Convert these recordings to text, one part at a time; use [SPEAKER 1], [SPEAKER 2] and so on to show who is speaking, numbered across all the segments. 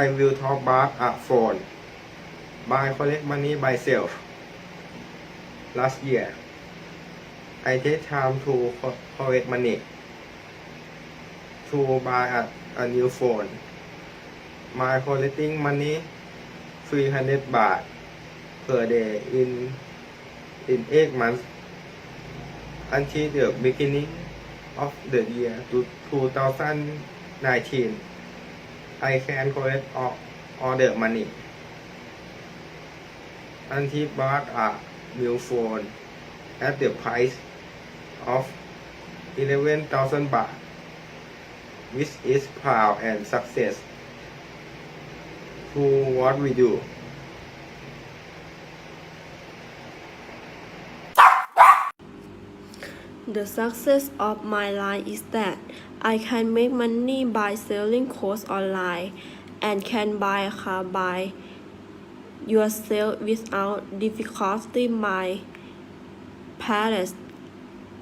[SPEAKER 1] I will talk about a phone. Buy collect money by self last year I take time to co- collect money. To buy a, a new phone. My collecting money 300 baht per day in in 8 months until the beginning of the year to 2019 I can collect all, the money. Until bought a new phone at the price of 11,000 baht which is proud and success. To what we do
[SPEAKER 2] The success of my life is that I can make money by selling courses online and can buy a car by yourself without difficulty. My parents,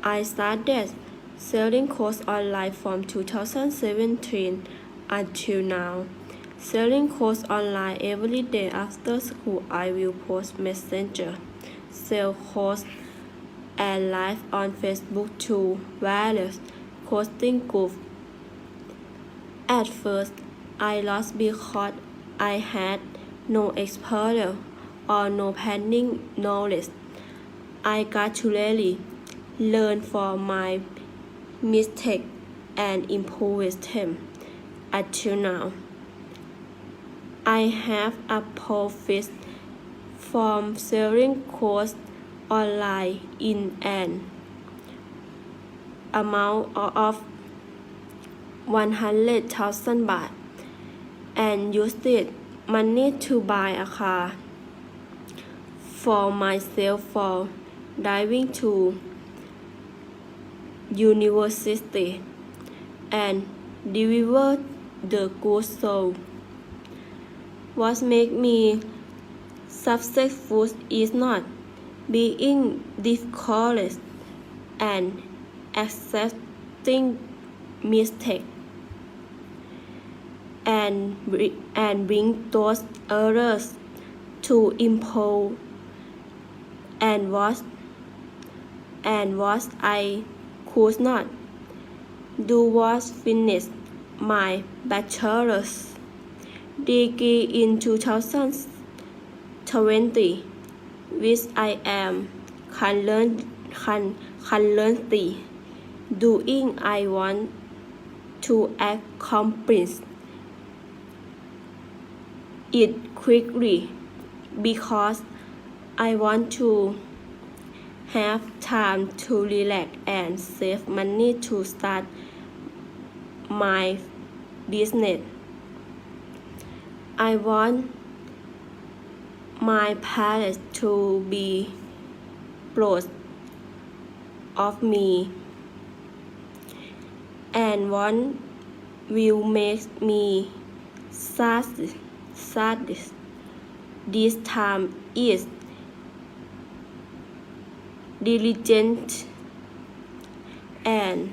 [SPEAKER 2] I started selling courses online from 2017 until now. Selling courses online every day after school. I will post messenger, sell courses and live on Facebook to various posting groups. At first, I lost because I had no experience or no planning knowledge. I gradually learned from my mistakes and improved them until now. I have a profit from selling courses online in an amount of 100,000 baht and used it money to buy a car for myself for driving to university and deliver the goods sold. What make me successful is not being difficult and accepting mistakes and and bring those errors to improve and what and what I could not do was finish my bachelor's degree in 2020 which I am current- currently doing. I want to accomplish it quickly because I want to have time to relax and save money to start my business. I want my parents to be proud of me. And one will make me sad sad this time is diligent and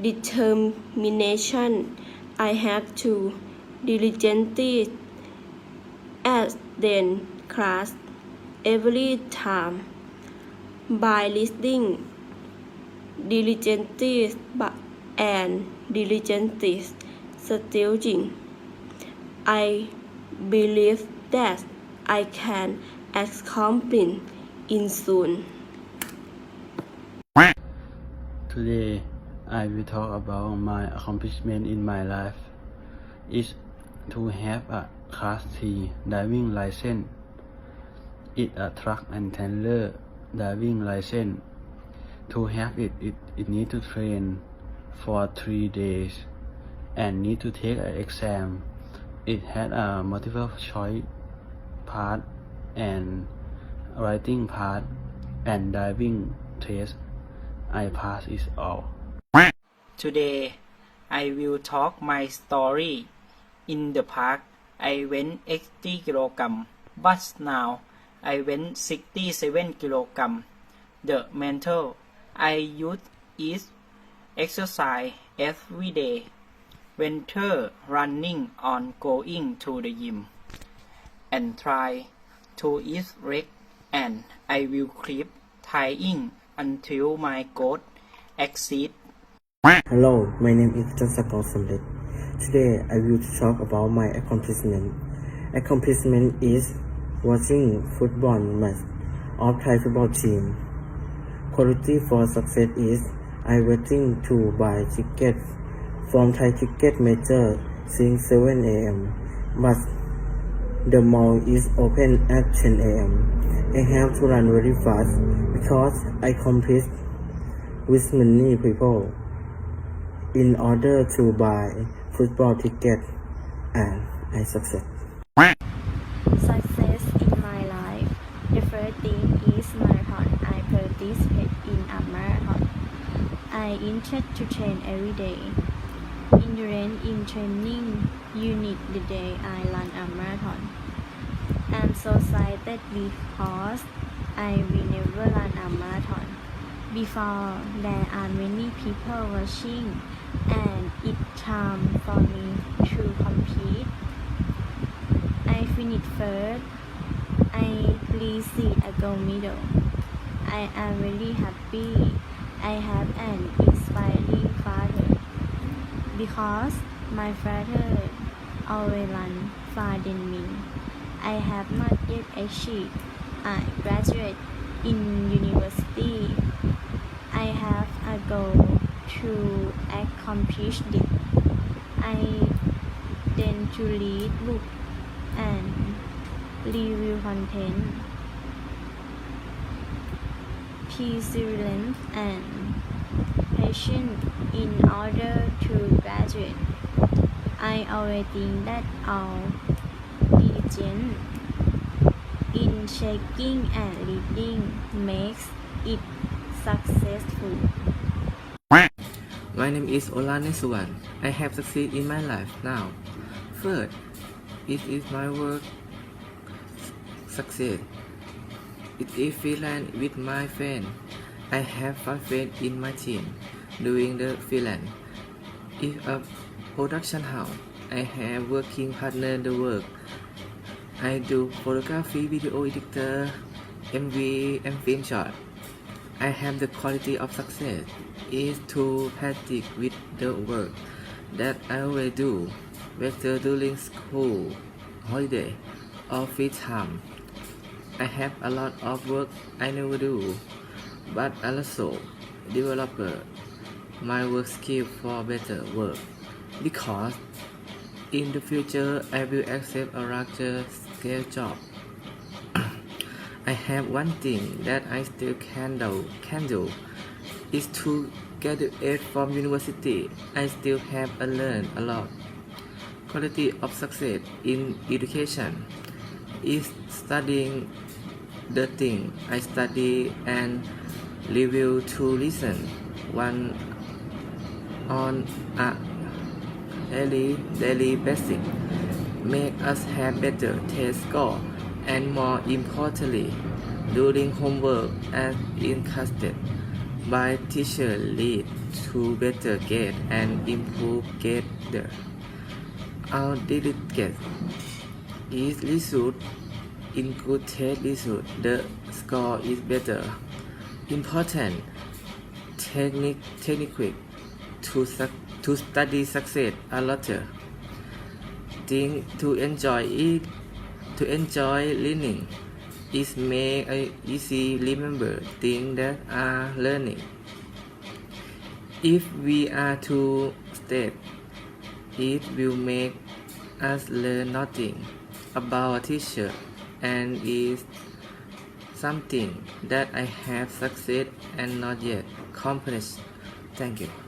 [SPEAKER 2] determination. I have to diligently attend class every time by listening diligently bu- and diligently studying. I believe that I can accomplish in soon.
[SPEAKER 3] Today, I will talk about my accomplishment in my life. Is to have a Class C Diving license. It a truck and trailer diving license. To have it, it, it need to train for three days and need to take an exam. It had a multiple choice part and writing part and diving test. I pass is all.
[SPEAKER 4] Today, I will talk my story. In the park, I went 80 kg, but now I went 67 kg. The mental I use is exercise every day. venture running on going to the gym and try to eat reg and I will keep trying until my goal exceed
[SPEAKER 5] Hello, my name is Samlet. Today I will talk about my accomplishment. Accomplishment is watching football match of Thai football team. Quality for success is I waiting to buy tickets from Thai ticket major since 7 a.m. But the mall is open at 10 a.m. I have to run very fast because I compete with many people in order to buy football ticket and I succeed.
[SPEAKER 6] Success in my life. The first thing is marathon. I participate in a marathon. I intend to train every day. Endurance in training unit the day I run a marathon. I'm so excited because I will never run a marathon. Before there are many people watching and it's time for me to compete. I finished first. I received a gold medal. I am really happy. I have an inspiring father because my father always run farther than me. I have not yet achieved. I graduate in university. I have a goal to accomplish it. I tend to read book and review content. Perseverance and patience in order to graduate. I always think that our diligence in checking and reading makes it successful.
[SPEAKER 5] My name is Olane Suwan. I have succeeded in my life now. First, it is my work success. It is freelance with my friend. I have five friends in my team doing the freelance. If a production house, I have working partner the work. I do photography, video editor, MV, and film shot. I have the quality of success is to practice with the work that I will do, whether during school, holiday, or free time. I have a lot of work I never do, but also develop my work skill for better work because in the future I will accept a larger scale job. I have one thing that I still can do, can do is to graduate from university. I still have to learn a lot. Quality of success in education. Is studying the thing. I study and review to listen. One on a daily daily basis. Make us have better test score and more importantly doing homework as encouraged by teacher lead to better get and improve get there. Our delegate is result in good test result the score is better. Important technique technique to to study success a lot. Thing to enjoy it to enjoy learning uh, is make a easy remember things that are learning. If we are too step, it will make us learn nothing about a teacher and is something that I have succeed and not yet accomplished. Thank you.